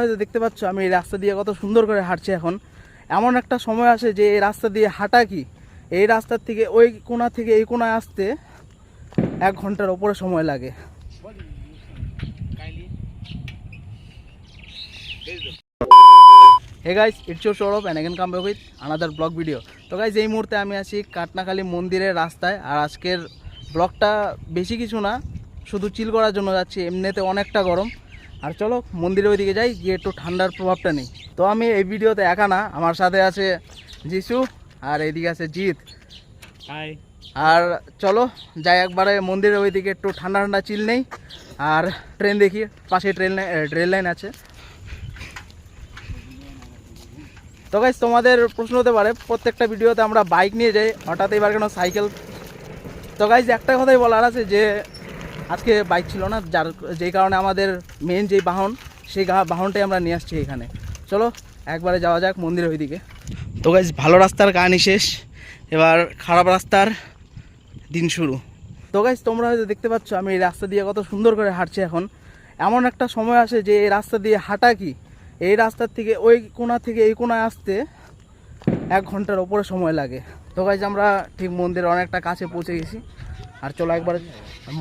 হয়তো দেখতে পাচ্ছ, আমি এই রাস্তা দিয়ে কত সুন্দর করে হাঁটছি এখন। এমন একটা সময় আসে যে এই রাস্তা দিয়ে হাঁটা কি? এই রাস্তার থেকে ওই কোণা থেকে এই কোণায় আসতে এক ঘণ্টার ওপরে সময় লাগে। Hey guys it's your Sourav and again come with another blog video তো গাইজ এই মুহূর্তে আমি আছি কাটনাখালী মন্দিরের রাস্তায়। আর আজকের ব্লগটা বেশি কিছু না, শুধু চিল করার জন্য যাচ্ছি। এমনিতে অনেকটা গরম। আর চলো মন্দিরের ওইদিকে যাই গিয়ে একটু ঠান্ডার প্রভাবটা নেই। তো আমি এই ভিডিওতে একা না আমার সাথে আছে যিশু আর এইদিকে আছে জিৎ। হাই আর চলো যাই একবারে মন্দিরের ওইদিকে একটু ঠান্ডা ঠান্ডা চিল নেই। আর ট্রেন দেখি পাশে ট্রেন রেল লাইন আছে। তো গাইজ তোমাদের প্রশ্ন হতে পারে প্রত্যেকটা ভিডিওতে আমরা বাইক নিয়ে যাই হঠাৎ এবার কেন সাইকেল তো গাইজ একটা কথাই বলার আছে যে আজকে বাইক ছিল না যার যেই কারণে আমাদের মেন যেই বাহন সেই বাহনটাই আমরা নিয়ে আসছি এখানে। চলো একবারে যাওয়া যাক মন্দিরের ওইদিকে। তো গাইজ ভালো রাস্তার কাহিনি শেষ। এবার খারাপ রাস্তার দিন শুরু। তো গাইজ তোমরা হয়তো দেখতে পাচ্ছ আমি এই রাস্তা দিয়ে কত সুন্দর করে হাঁটছি এখন। এমন একটা সময় আসে যে এই রাস্তা দিয়ে হাঁটা কি? এই রাস্তার থেকে ওই কোণা থেকে এই কোণায় আসতে এক ঘণ্টার ওপরে সময় লাগে। তো গাইজ আমরা ঠিক মন্দিরের অনেকটা কাছে পৌঁছে গেছি। আর চলো একবার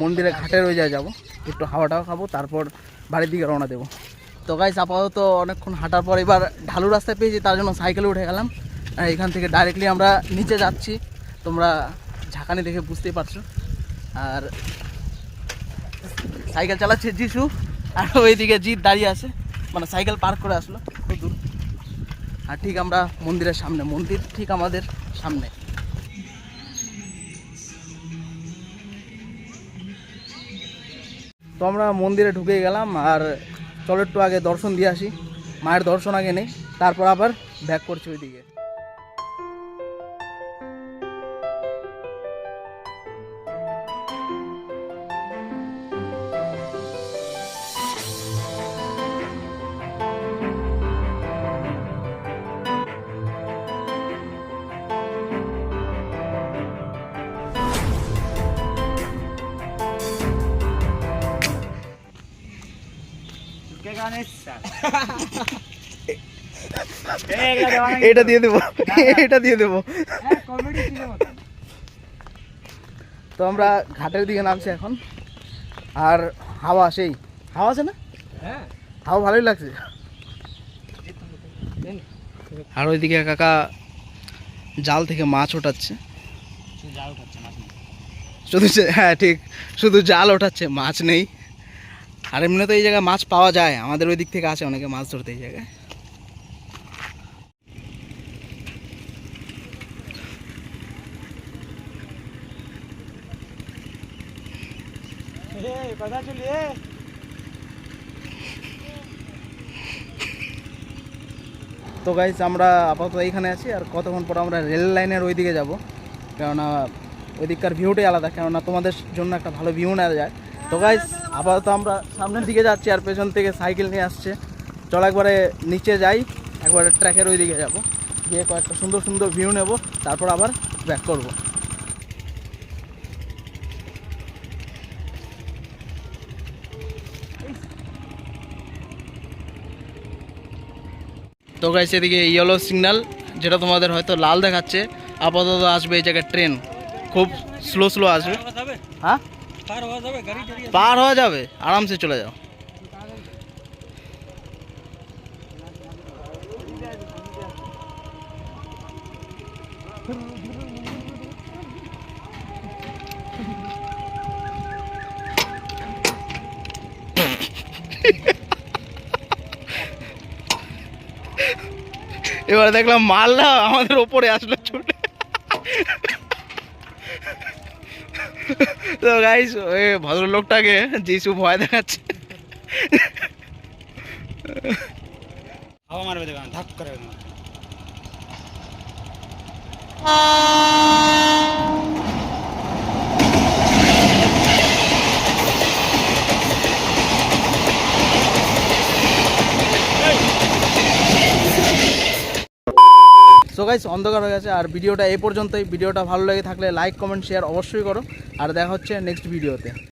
মন্দিরে ঘাটের ওই জায়গায় যাব। একটু হাওয়া টাওয়া খাব, তারপর বাড়ির দিকে রওনা দেবো। তো গাইজ আপাতত অনেকক্ষণ হাঁটার পর এবার ঢালু রাস্তায় পেয়েছি, তার জন্য সাইকেলে উঠে গেলাম। আর এখান থেকে ডাইরেক্টলি আমরা নিচে যাচ্ছি। তোমরা ঝাঁকানি দেখে বুঝতেই পারছ। আর সাইকেল চালাচ্ছে যিশু আর ওইদিকে জিৎ দাঁড়িয়ে আছে। মানে সাইকেল পার্ক করে আসলো, খুব দূর। আর ঠিক আমরা মন্দিরের সামনে, মন্দির ঠিক আমাদের সামনে। তো আমরা মন্দিরে ঢুকে গেলাম আর চলো একটু আগে দর্শন দিয়ে আসি। মায়ের দর্শন আগে নেই, তারপর আবার ব্যাক করছি ওইদিকে। এটা দিয়ে দেবো এটা দিয়ে দেবো তো আমরা ঘাটের দিকে নামছি এখন। আর হাওয়া সেই হাওয়া আছে না? হ্যাঁ। হাওয়া ভালোই লাগছে। আর ওইদিকে কাকা জাল থেকে মাছ ওঠাচ্ছে। শুধু হ্যাঁ ঠিক। শুধু জাল ওঠাচ্ছে মাছ নেই। আর এমনি তো এই জায়গায় মাছ পাওয়া যায়, আমাদের ওই দিক থেকে আসে অনেকে মাছ ধরতে এই জায়গায়। তো গাইজ আমরা আপাতত এইখানে আছি, আর কতক্ষণ পর আমরা রেল লাইনের ওই দিকে যাব। কেননা ওই দিককার ভিউটাই আলাদা, কেননা তোমাদের জন্য একটা ভালো ভিউ নেওয়া যায়। তো গাইজ আপাতত আমরা সামনের দিকে যাচ্ছি আর পেছন থেকে সাইকেল নিয়ে আসছে। চল একবারে নিচে যাই একবারে ট্র্যাকের ওই দিকে যাব। গিয়ে কয়েকটা সুন্দর সুন্দর ভিউ নেব তারপর আবার ব্যাক করব। তো গাইছে এদিকে ইয়েলো সিগন্যাল যেটা তোমাদের হয়তো লাল দেখাচ্ছে। আপাতত আসবে এই জায়গায় ট্রেন খুব স্লো স্লো আসবে। হ্যাঁ? পার হওয়া যাবে আরামসে চলে যাও। এবার দেখলাম মালটা আমাদের ওপরে আসলো ছুটে। তো গাইস ওই ভদ্রলোকটাকে যিশু ভয় দেখাচ্ছে। হাওয়া মারবে দেখো ধাক করে সো গাইস অন্ধকার হয়ে গেছে, আর ভিডিওটা এই পর্যন্তই। ভিডিওটা ভালো লেগে থাকলে লাইক কমেন্ট শেয়ার অবশ্যই করো। আর দেখা হচ্ছে নেক্সট ভিডিওতে